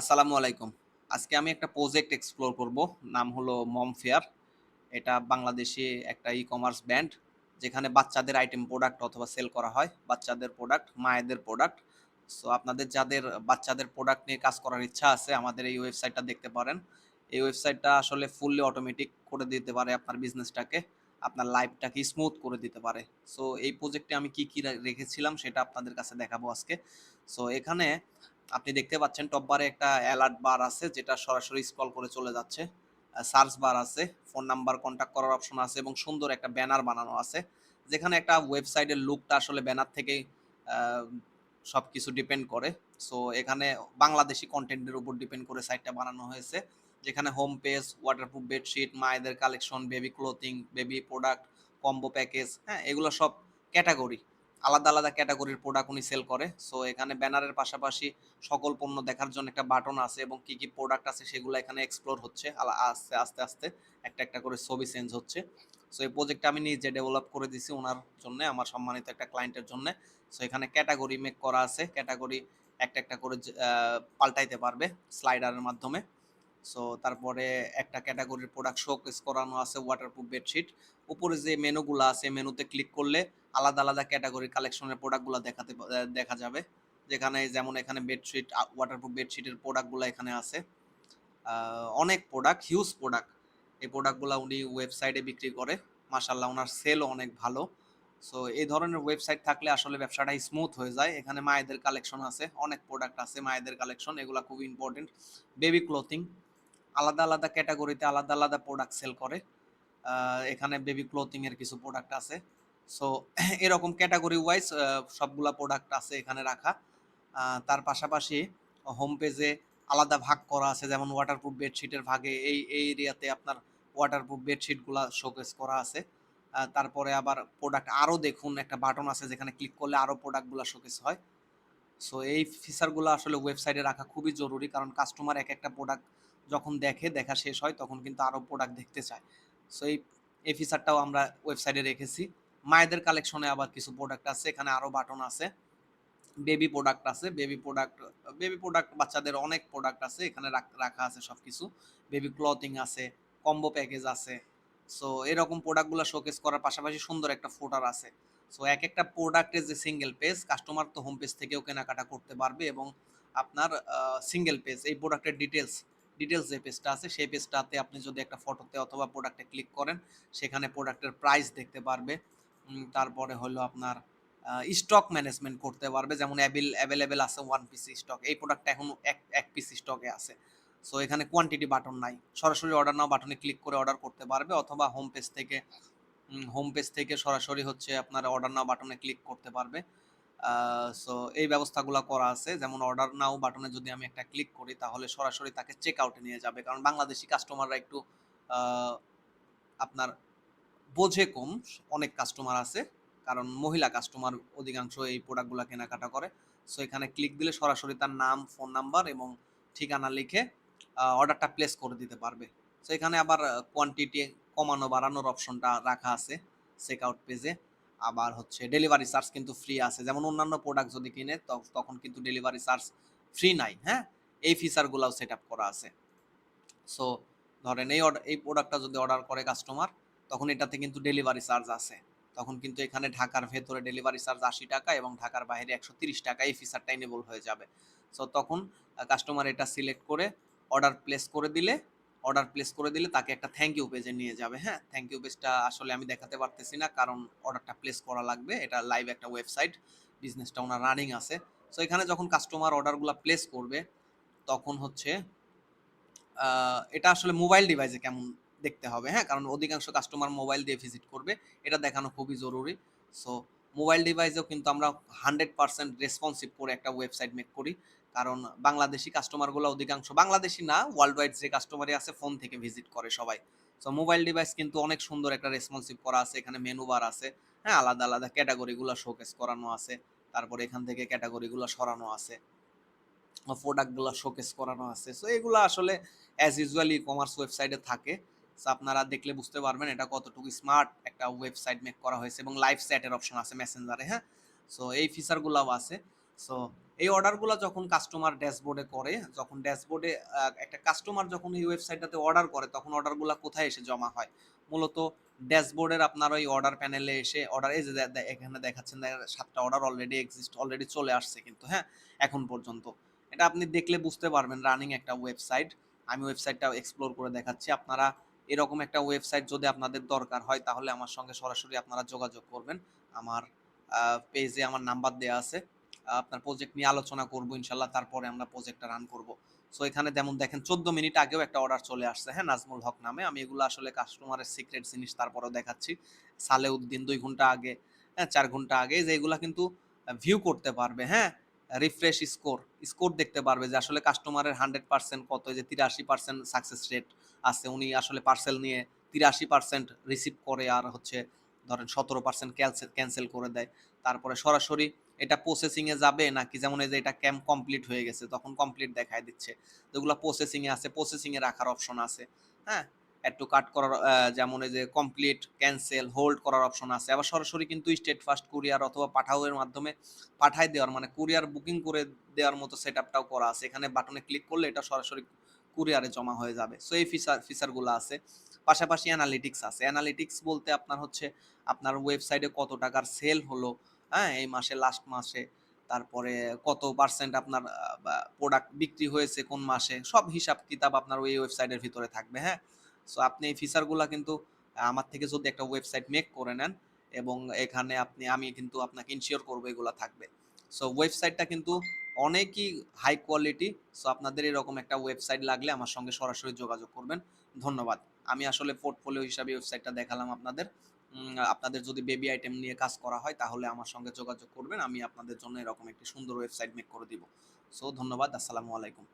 আসসালামু আলাইকুম। আজকে আমি একটা প্রজেক্ট এক্সপ্লোর করব, নাম হলো মম ফেয়ার এটা বাংলাদেশি একটা ই কমার্স ব্র্যান্ড যেখানে বাচ্চাদের আইটেম প্রোডাক্ট অথবা সেল করা হয়, বাচ্চাদের প্রোডাক্ট মায়েদের প্রোডাক্ট সো আপনাদের যাদের, বাচ্চাদের প্রোডাক্ট নিয়ে কাজ করার ইচ্ছা আছে, আমাদের এই ওয়েবসাইটটা দেখতে পারেন। এই ওয়েবসাইটটা আসলে ফুললি অটোমেটিক করে দিতে পারে আপনার বিজনেসটাকে আপনার লাইফটাকে স্মুথ করে দিতে পারে। সো এই প্রজেক্টে আমি কি কি রেখেছিলাম, সেটা আপনাদের কাছে দেখাবো আজকে। সো এখানে আপনি দেখতে পাচ্ছেন টপ বারে একটা অ্যালার্ট বার আছে, যেটা সরাসরি স্ক্রল করে চলে যাচ্ছে। সার্চ বার আছে ফোন নাম্বার কন্ট্যাক্ট করার অপশন আছে এবং সুন্দর একটা ব্যানার বানানো আছে। যেখানে একটা ওয়েবসাইটের লুকটা আসলে ব্যানার থেকেই সব কিছু ডিপেন্ড করে। সো এখানে বাংলাদেশি কন্টেন্টের উপর ডিপেন্ড করে সাইটটা বানানো হয়েছে। যেখানে হোম পেজ ওয়াটারপ্রুফ বেডশিট মায়েদের collection baby clothing baby product combo package হ্যাঁ এগুলো সব ক্যাটাগরি আলাদা আলাদা ক্যাটাগরির প্রোডাক্ট উনি সেল করে। সো এখানে ব্যানারের পাশাপাশি সকল পণ্য দেখার জন্য একটা বাটন আছে এবং কি কি প্রোডাক্ট আছে সেগুলো এখানে এক্সপ্লোর হচ্ছে। আস্তে আস্তে আস্তে একটা একটা করে ছবি চেঞ্জ হচ্ছে। সো এই প্রজেক্টটা আমি নিজে ডেভেলপ করে দিছি ওনার জন্য, আমার সম্মানিত একটা ক্লায়েন্টের জন্য। সো এখানে ক্যাটাগরি মেক করা আছে। ক্যাটাগরি একটা একটা করে পাল্টাইতে পারবে স্লাইডারের মাধ্যমে। সো তারপরে একটা ক্যাটাগরির প্রোডাক্ট শোকেস করানো আছে ওয়াটারপ্রুফ বেডশিট উপরে যে মেনুগুলো আছে মেনুতে ক্লিক করলে আলাদা আলাদা ক্যাটাগরি কালেকশনের প্রোডাক্টগুলো দেখাতে দেখা যাবে। যেখানে যেমন এখানে বেডশিট ওয়াটারপ্রুফ বেডশিটের প্রোডাক্টগুলো এখানে আছে। অনেক প্রোডাক্ট হিউজ প্রোডাক্ট এই প্রোডাক্টগুলো উনি ওয়েবসাইটে বিক্রি করে। মাসাল্লাহ ওনার সেলও অনেক ভালো। সো এই ধরনের ওয়েবসাইট থাকলে আসলে ব্যবসাটা স্মুথ হয়ে যায়। এখানে মায়েদের কালেকশন আছে, অনেক প্রোডাক্ট আছে মায়েদের কালেকশন এগুলো খুব ইম্পর্টেন্ট বেবি ক্লোথিং আলাদা আলাদা ক্যাটাগরিতে আলাদা আলাদা প্রোডাক্ট সেল করে। এখানে বেবি ক্লোথিংয়ের কিছু প্রোডাক্ট আছে। সো এরকম ক্যাটাগরি ওয়াইজ সবগুলা প্রোডাক্ট আছে এখানে রাখা। তার পাশাপাশি হোম পেজে আলাদা ভাগ করা আছে, যেমন ওয়াটারপ্রুফ বেডশিটের ভাগে এই এই এরিয়াতে আপনার ওয়াটারপ্রুফ বেডশিটগুলো শোকেস করা আছে। তারপরে আবার প্রোডাক্ট আরও দেখুন, একটা বাটন আছে যেখানে ক্লিক করলে আরও প্রোডাক্টগুলো শোকেস হয়। সো এই ফিচারগুলো আসলে ওয়েবসাইটে রাখা খুবই জরুরি, কারণ কাস্টমার এক একটা প্রোডাক্ট যখন দেখে, দেখা শেষ হয়, তখন কিন্তু আরও প্রোডাক্ট দেখতে চায়। সো এই এই ফিচারটাও আমরা ওয়েবসাইটে রেখেছি। মায়েদের কালেকশনে আবার কিছু প্রোডাক্ট আছে, এখানে আরও বাটন আছে। বেবি প্রোডাক্ট আছে বেবি প্রোডাক্ট বেবি প্রোডাক্ট বাচ্চাদের অনেক প্রোডাক্ট আছে, এখানে রাখ- আছে সব কিছু বেবি ক্লথিং আছে কম্বো প্যাকেজ আছে। সো এরকম প্রোডাক্টগুলো শোকেস করার পাশাপাশি সুন্দর একটা ফোটার আছে। সো এক একটা প্রোডাক্টের যে সিঙ্গেল পেজ কাস্টমার তো হোম পেজ থেকেও কেনাকাটা করতে পারবে এবং আপনার সিঙ্গেল পেজ এই প্রোডাক্টের ডিটেলস ডিটেলস যে পেজটা আছে, সেই পেজটাতে আপনি যদি একটা ফটোতে অথবা প্রোডাক্টে ক্লিক করেন, সেখানে প্রোডাক্টের প্রাইস দেখতে পারবে। তারপরে হলো আপনার স্টক ম্যানেজমেন্ট করতে পারবে। যেমন অ্যাভেল অ্যাভেলেবেল আছে ওয়ান পিস স্টক এই প্রোডাক্টটা এখন এক এক পিস স্টকে আছে। সো এখানে কোয়ান্টিটি বাটন নাই। সরাসরি অর্ডার নাও বাটনে ক্লিক করে অর্ডার করতে পারবে। অথবা হোম পেজ থেকে হোম পেজ থেকে সরাসরি হচ্ছে আপনার অর্ডার নাও বাটনে ক্লিক করতে পারবে। সো এই ব্যবস্থাগুলো করা আছে। যেমন অর্ডার নাও বাটনে যদি আমি একটা ক্লিক করি, তাহলে সরাসরি তাকে চেক আউটে নিয়ে যাবে। কারণ বাংলাদেশি কাস্টমাররা একটু আপনার বোঝে কম, অনেক কাস্টমার আছে, কারণ মহিলা কাস্টমার অধিকাংশ এই প্রোডাক্টগুলো কেনাকাটা করে। সো এখানে ক্লিক দিলে সরাসরি তার নাম ফোন নাম্বার এবং ঠিকানা লিখে অর্ডারটা প্লেস করে দিতে পারবে। সো এখানে আবার কোয়ান্টিটি কমানো, বাড়ানোর অপশনটা রাখা আছে চেক আউট পেজে আবার হচ্ছে ডেলিভারি চার্জ কিন্তু ফ্রি আছে। যেমন অন্যান্য প্রোডাক্ট যদি কিনে তখন কিন্তু ডেলিভারি চার্জ ফ্রি নাই হ্যাঁ? এই ফিচারগুলোও সেট আপ করা আছে। সো ধরেন এই অর্ডার এই প্রোডাক্টটা যদি অর্ডার করে কাস্টমার তখন এটাতে কিন্তু ডেলিভারি চার্জ আছে। তখন কিন্তু এখানে ঢাকার ভেতরে ডেলিভারি চার্জ আশি টাকা এবং ঢাকার বাইরে একশো তিরিশ টাকা এই ফিচারটা এনেবল হয়ে যাবে। সো তখন কাস্টমার এটা সিলেক্ট করে অর্ডার প্লেস করে দিলে অর্ডার প্লেস করে দিলে তাকে একটা থ্যাংক ইউ পেজে নিয়ে যাবে হ্যাঁ? থ্যাংক ইউ পেজটা আসলে আমি দেখাতে পারতেছি না কারণ অর্ডারটা প্লেস করা লাগবে। এটা লাইভ একটা ওয়েবসাইট বিজনেসটা ওনার রানিং আছে। সো এখানে যখন কাস্টমার অর্ডারগুলো প্লেস করবে, তখন হচ্ছে এটা আসলে মোবাইল ডিভাইসে কেমন দেখতে হবে। হ্যাঁ কারণ অধিকাংশ কাস্টমার মোবাইল দিয়ে ভিজিট করবে। এটা দেখানো খুবই জরুরি। সো মোবাইল ডিভাইসেও কিন্তু আমরা হান্ড্রেড পার্সেন্ট রেসপন্সিভ করে একটা ওয়েবসাইট মেক করি। কারণ বাংলাদেশি কাস্টমারগুলো অধিকাংশ বাংলাদেশি না ওয়ার্ল্ড ওয়াইড যে কাস্টমারই আছে ফোন থেকে ভিজিট করে সবাই। সো মোবাইল ডিভাইস কিন্তু অনেক সুন্দর একটা রেসপন্সিভ করা আছে। এখানে মেনু বার আছে। হ্যাঁ আলাদা আলাদা ক্যাটাগরিগুলো শোকেস করানো আছে। তারপরে এখান থেকে ক্যাটাগরিগুলো সরানো আছে। প্রোডাক্টগুলো শোকেস করানো আছে। সো এগুলো আসলে অ্যাজ ইউজুয়ালি ই কমার্স ওয়েবসাইটে থাকে। সো আপনারা দেখলে বুঝতে পারবেন এটা কতটুকু স্মার্ট একটা ওয়েবসাইট মেক করা হয়েছে এবং লাইভ চ্যাটের অপশন আছে মেসেঞ্জারে হ্যাঁ? সো এই ফিচারগুলোও আছে। সো এই অর্ডারগুলো যখন কাস্টমার ড্যাশবোর্ডে করে, যখন ড্যাশবোর্ডে একটা কাস্টমার যখন এই ওয়েবসাইটটাতে অর্ডার করে, তখন অর্ডারগুলো কোথায় এসে জমা হয়? মূলত ড্যাশবোর্ডের আপনার ওই অর্ডার প্যানেলে এসে অর্ডার এই যে এখানে দেখাচ্ছেন সাতটা অর্ডার অলরেডি এক্সিস্ট অলরেডি চলে আসছে কিন্তু হ্যাঁ? এখন পর্যন্ত। এটা আপনি দেখলে বুঝতে পারবেন রানিং একটা ওয়েবসাইট আমি ওয়েবসাইটটা এক্সপ্লোর করে দেখাচ্ছি। আপনারা এরকম একটা ওয়েবসাইট যদি আপনাদের দরকার হয়, তাহলে আমার সঙ্গে সরাসরি আপনারা যোগাযোগ করবেন। আমার পেজে আমার নাম্বার দেওয়া আছে। আপনার প্রজেক্ট নিয়ে আলোচনা করব ইনশাল্লাহ, তারপরে আমরা প্রজেক্টটা রান করব। সো এখানে যেমন দেখেন, চোদ্দ মিনিট আগেও একটা অর্ডার চলে আসছে। হ্যাঁ নাজমুল হক নামে। আমি এগুলো আসলে কাস্টমারের সিক্রেট জিনিস তারপরেও দেখাচ্ছি। সালেউদ্দিন দুই ঘণ্টা আগে হ্যাঁ চার ঘণ্টা আগে, যে এগুলা কিন্তু ভিউ করতে পারবে। হ্যাঁ রিফ্রেশ স্কোর স্কোর দেখতে পারবে যে আসলে কাস্টমারের হান্ড্রেড পার্সেন্ট কত যে তিরাশি পার্সেন্ট সাকসেস রেট আছে, উনি আসলে পার্সেল নিয়ে তিরাশি পার্সেন্ট রিসিভ করে আর হচ্ছে ধরেন সতেরো পার্সেন্ট ক্যান্সেল করে দেয়। তারপরে সরাসরি এটা প্রসেসিংয়ে যাবে নাকি যেমন এই যে এটা ক্যাম্প কমপ্লিট হয়ে গেছে, তখন কমপ্লিট দেখায় দিচ্ছে। যেগুলো প্রসেসিং এ আছে প্রসেসিংয়ে রাখার অপশন আছে হ্যাঁ? একটু কাট করার যেমন এই যে কমপ্লিট ক্যান্সেল হোল্ড করার অপশন আছে। আবার সরাসরি কিন্তু স্টেট ফাস্ট কুরিয়ার অথবা পাঠাওয়ের মাধ্যমে পাঠাই দেওয়ার মানে কুরিয়ার বুকিং করে দেওয়ার মতো সেট আপটাও করা আছে। এখানে বাটনে ক্লিক করলে এটা সরাসরি কুরিয়ারে জমা হয়ে যাবে। সো এই ফিচার ফিচারগুলো আছে। পাশাপাশি অ্যানালিটিক্স আছে। অ্যানালিটিক্স বলতে আপনার হচ্ছে আপনার ওয়েবসাইটে কত টাকার সেল হলো হ্যাঁ এই মাসে লাস্ট মাসে, তারপরে কত পার্সেন্ট আপনার প্রোডাক্ট বিক্রি হয়েছে কোন মাসে, সব হিসাব কিতাব আপনার ওই ওয়েবসাইটের ভিতরে থাকবে হ্যাঁ? সো আপনি এই ফিচারগুলো কিন্তু আমার থেকে যদি একটা ওয়েবসাইট মেক করে নেন এবং এখানে আপনি, আমি কিন্তু আপনাকে ইনশিওর করব এগুলো থাকবে। সো ওয়েবসাইটটা কিন্তু অনেকই হাই কোয়ালিটি সো আপনাদের এরকম একটা ওয়েবসাইট লাগলে আমার সঙ্গে সরাসরি যোগাযোগ করবেন। ধন্যবাদ। আমি আসলে পোর্টফোলিও হিসাবে ওয়েবসাইটটা দেখালাম আপনাদের। আপনাদের যদি বেবি আইটেম নিয়ে কাজ করা হয়, তাহলে আমার সঙ্গে যোগাযোগ করবেন। আমি আপনাদের জন্য এরকম একটি সুন্দর ওয়েবসাইট মেক করে দিব। সো ধন্যবাদ। আসসালামু আলাইকুম।